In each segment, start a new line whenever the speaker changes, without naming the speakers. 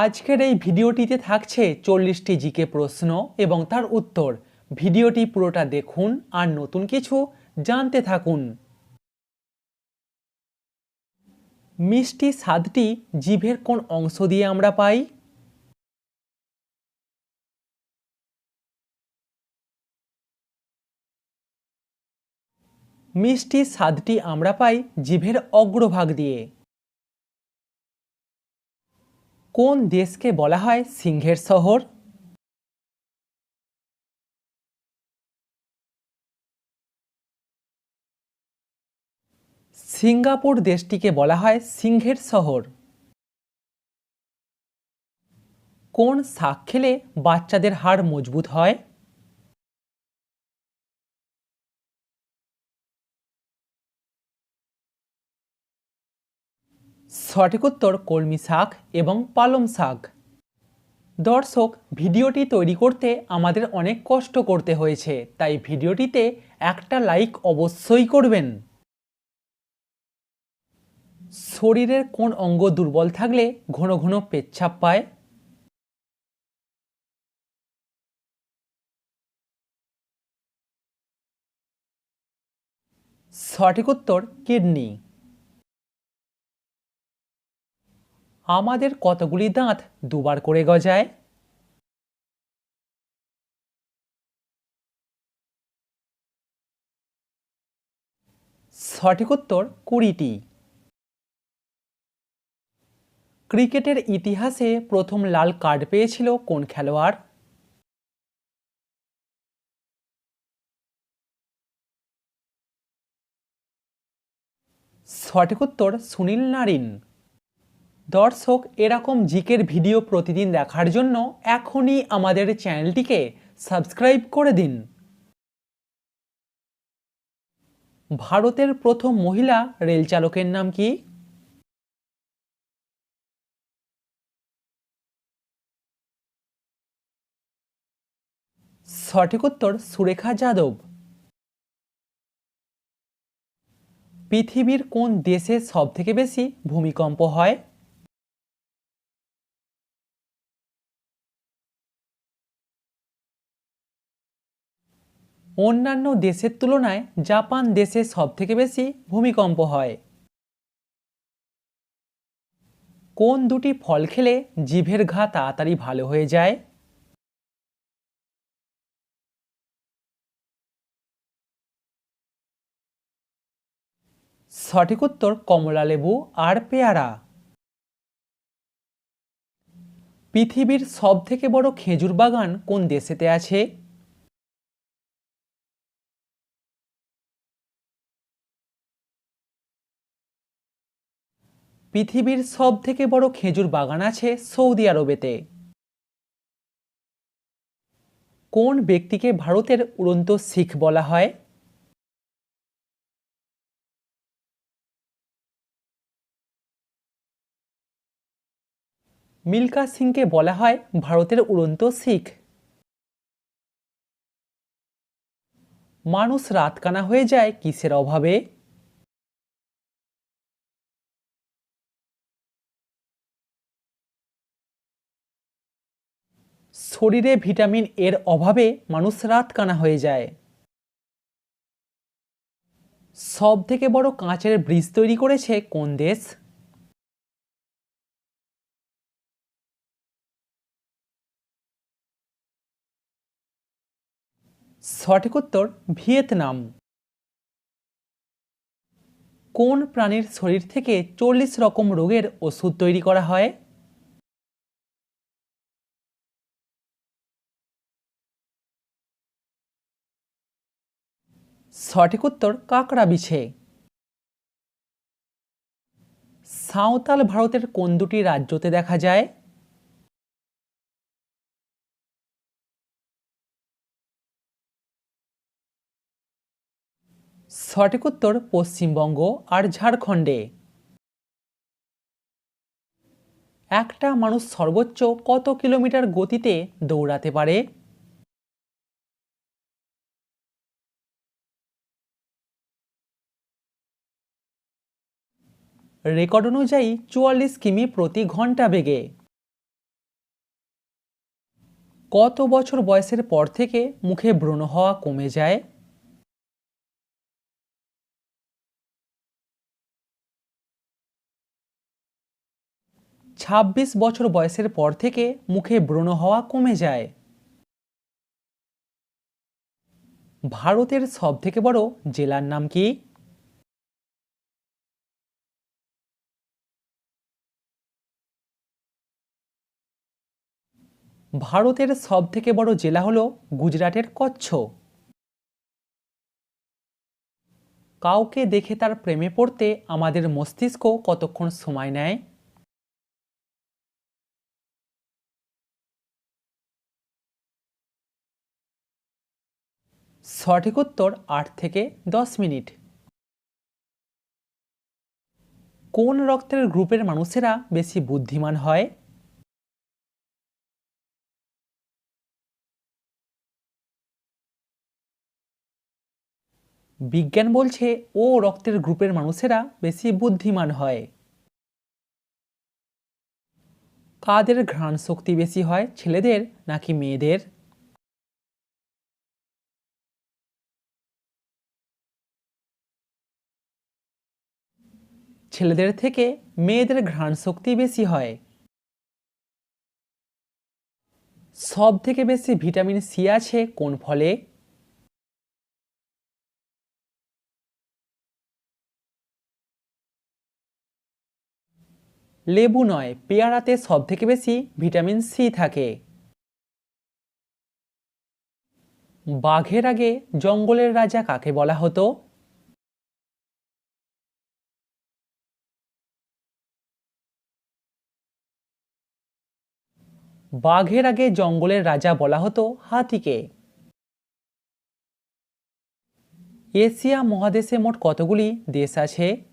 আজকের এই ভিডিওটিতে থাকছে চল্লিশটি জিকে প্রশ্ন এবং তার উত্তর। ভিডিওটি পুরোটা দেখুন আর নতুন কিছু জানতে থাকুন। মিষ্টি স্বাদটি জিভের কোন অংশ দিয়ে আমরা পাই? মিষ্টি স্বাদটি আমরা পাই জিভের অগ্রভাগ দিয়ে। কোন দেশকে বলা হয় সিংহের শহর? সিঙ্গাপুর দেশটিকে বলা হয় সিংহের শহর। কোন শাক খেলে বাচ্চাদের হাড় মজবুত হয়? সঠিক উত্তর কলমি শাক এবং পালং শাক। দর্শক, ভিডিওটি তৈরি করতে আমাদের অনেক কষ্ট করতে হয়েছে, তাই ভিডিওটিতে একটা লাইক অবশ্যই করবেন। শরীরের কোন অঙ্গ দুর্বল থাকলে ঘন ঘন পেচ্ছাপ পায়? সঠিক উত্তর, কিডনি। আমাদের কতগুলি দাঁত দুবার করে গজায়? সঠিক উত্তর কুড়িটি। ক্রিকেটের ইতিহাসে প্রথম লাল কার্ড পেয়েছিল কোন খেলোয়াড়? সঠিক উত্তর সুনীল নারিন। দর্শক, এরকম জিকের ভিডিও প্রতিদিন দেখার জন্য এখনই আমাদের চ্যানেলটিকে সাবস্ক্রাইব করে দিন। ভারতের প্রথম মহিলা রেল চালকের নাম কি? সঠিক উত্তর সুরেখা যাদব। পৃথিবীর কোন দেশে সবথেকে বেশি ভূমিকম্প হয়? অন্যান্য দেশের তুলনায় জাপান দেশে সবথেকে বেশি ভূমিকম্প হয়। কোন দুটি ফল খেলে জিভের ঘা তাড়াতাড়ি ভালো হয়ে যায়? সঠিক উত্তর কমলা লেবু আর পেয়ারা। পৃথিবীর সবথেকে বড় খেজুর বাগান কোন দেশেতে আছে? পৃথিবীর সব থেকে বড় খেজুর বাগান আছে সৌদি আরবেতে। কোন ব্যক্তিকে ভারতের উড়ন্ত শিখ বলা হয়? মিল্কা সিংকে বলা হয় ভারতের উড়ন্ত শিখ। মানুষ রাতকানা হয়ে যায় কিসের অভাবে? শরীরে ভিটামিন এর অভাবে মানুষ রাতকানা হয়ে যায়। সব থেকে বড় কাঁচের ব্রিজ তৈরি করেছে কোন দেশ? সঠিক উত্তর, ভিয়েতনাম। কোন প্রাণীর শরীর থেকে চল্লিশ রকম রোগের ওষুধ তৈরি করা হয়? সঠিক উত্তর কাকড়া বিছে। সাঁওতাল ভারতের কোন দুটি রাজ্যতে দেখা যায়? সঠিক উত্তর পশ্চিমবঙ্গ আর ঝাড়খণ্ডে। একটা মানুষ সর্বোচ্চ কত কিলোমিটার গতিতে দৌড়াতে পারে? রেকর্ড অনুযায়ী চুয়াল্লিশ কিমি প্রতি ঘণ্টা বেগে। কত বছর বয়সের পর থেকে মুখে ব্রণ হওয়া কমে যায়? ছাব্বিশ বছর বয়সের পর থেকে মুখে ব্রণ হওয়া কমে যায়। ভারতের সবথেকে বড় জেলার নাম কি? ভারতের সবথেকে বড় জেলা হলো গুজরাটের কচ্ছ। কাউকে দেখে তার প্রেমে পড়তে আমাদের মস্তিষ্ক কতক্ষণ সময় নেয়? সঠিক উত্তর আট থেকে দশ মিনিট। কোন রক্তের গ্রুপের মানুষেরা বেশি বুদ্ধিমান হয়? বিজ্ঞান বলছে ও রক্তের গ্রুপের মানুষেরা বেশি বুদ্ধিমান হয়। কাদের ঘ্রাণ শক্তি বেশি হয়, ছেলেদের নাকি মেয়েদের? ছেলেদের থেকে মেয়েদের ঘ্রাণ শক্তি বেশি হয়। সব থেকে বেশি ভিটামিন সি আছে কোন ফলে? লেবু নয়, পেয়ারাতে সব থেকে বেশি ভিটামিন সি থাকে। বাঘের আগে জঙ্গলের রাজা কাকে বলা হতো? বাঘের আগে জঙ্গলের রাজা বলা হতো হাতিকে। এশিয়া মহাদেশে মোট কতগুলি দেশ আছে?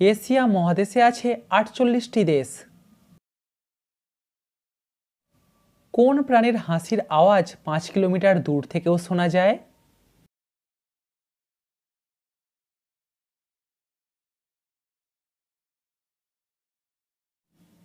এশিয়া মহাদেশে আছে আটচল্লিশটি দেশ। কোন প্রাণীর হাসির আওয়াজ পাঁচ কিলোমিটার দূর থেকেও শোনা যায়?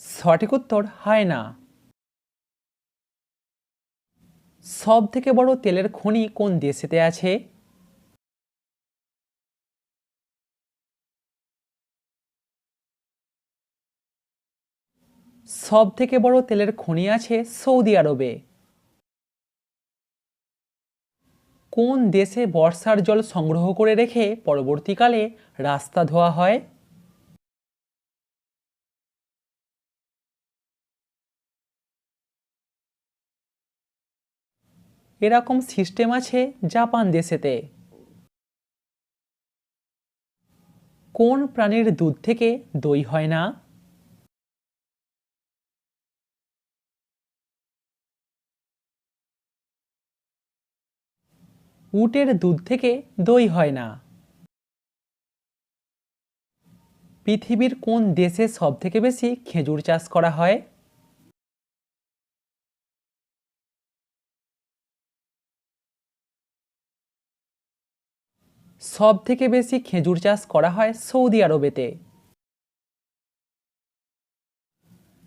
সঠিক উত্তর হয় হায়না। সব থেকে বড় তেলের খনি কোন দেশেতে আছে? সব থেকে বড় তেলের খনি আছে সৌদি আরবে। কোন দেশে বর্ষার জল সংগ্রহ করে রেখে পরবর্তীকালে রাস্তা ধোয়া হয়? এরকম সিস্টেম আছে জাপান দেশেতে। কোন প্রাণীর দুধ থেকে দই হয় না? উটের দুধ থেকে দই হয় না। পৃথিবীর কোন দেশে সবথেকে বেশি খেজুর চাষ করা হয়? সব থেকে বেশি খেজুর চাষ করা হয় সৌদি আরবেতে।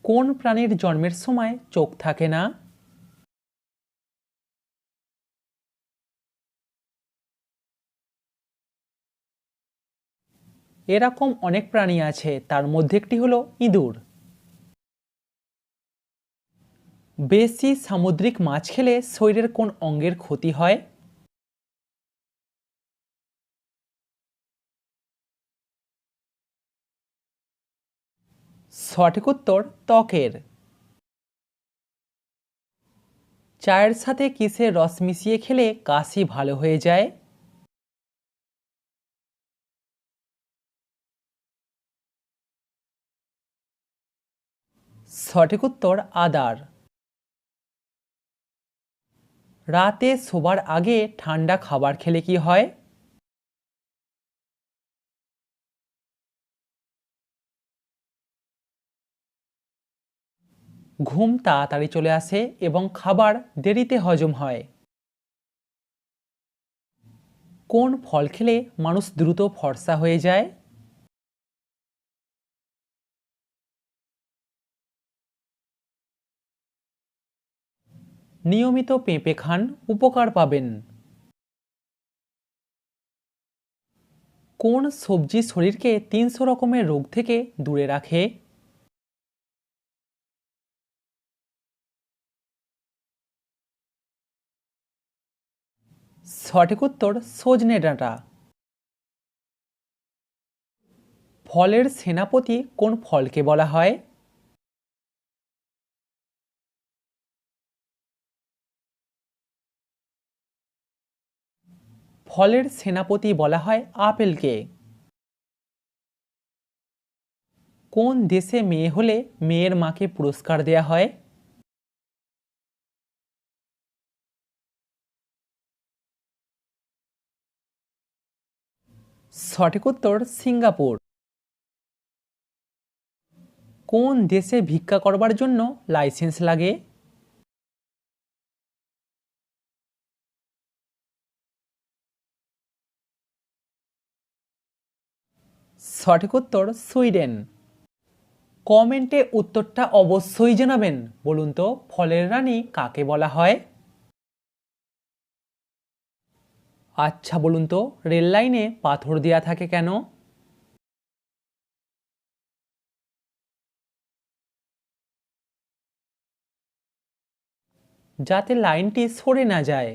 কোন প্রাণীর জন্মের সময় চোখ থাকে না? এরকম অনেক প্রাণী আছে, তার মধ্যে একটি হলো ইঁদুর। বেশি সামুদ্রিক মাছ খেলে শরীরের কোন অঙ্গের ক্ষতি হয়? সঠিক উত্তর, ত্বকের। চায়ের সাথে কিসের রস মিশিয়ে খেলে কাশি ভালো হয়ে যায়? সঠিক উত্তর আদার। রাতে শোবার আগে ঠান্ডা খাবার খেলে কি হয়? ঘুম তাড়াতাড়ি চলে আসে এবং খাবার দেরিতে হজম হয়। কোন ফল খেলে মানুষ দ্রুত ফর্সা হয়ে যায়? নিয়মিত পেঁপে খান, উপকার পাবেন। কোন সবজি শরীরকে তিনশো রকমের রোগ থেকে দূরে রাখে? সঠিক উত্তর, সজনে ডাঁটা। ফলের সেনাপতি কোন ফলকে বলা হয়? ফলের সেনাপতি বলা হয় আপেলকে। কোন দেশে মেয়ে হলে মেয়ের মাকে পুরস্কার দেয়া হয়? সঠিক উত্তর, সিঙ্গাপুর। কোন দেশে ভিক্ষা করবার জন্য লাইসেন্স লাগে? সঠিক উত্তর সুইডেন। কমেন্টে উত্তরটা অবশ্যই জানাবেন। বলুন তো, ফলের রানী কাকে বলা হয়? আচ্ছা বলুন তো, রেল লাইনে পাথর দেওয়া থাকে কেন? যাতে লাইনটি সরে না যায়।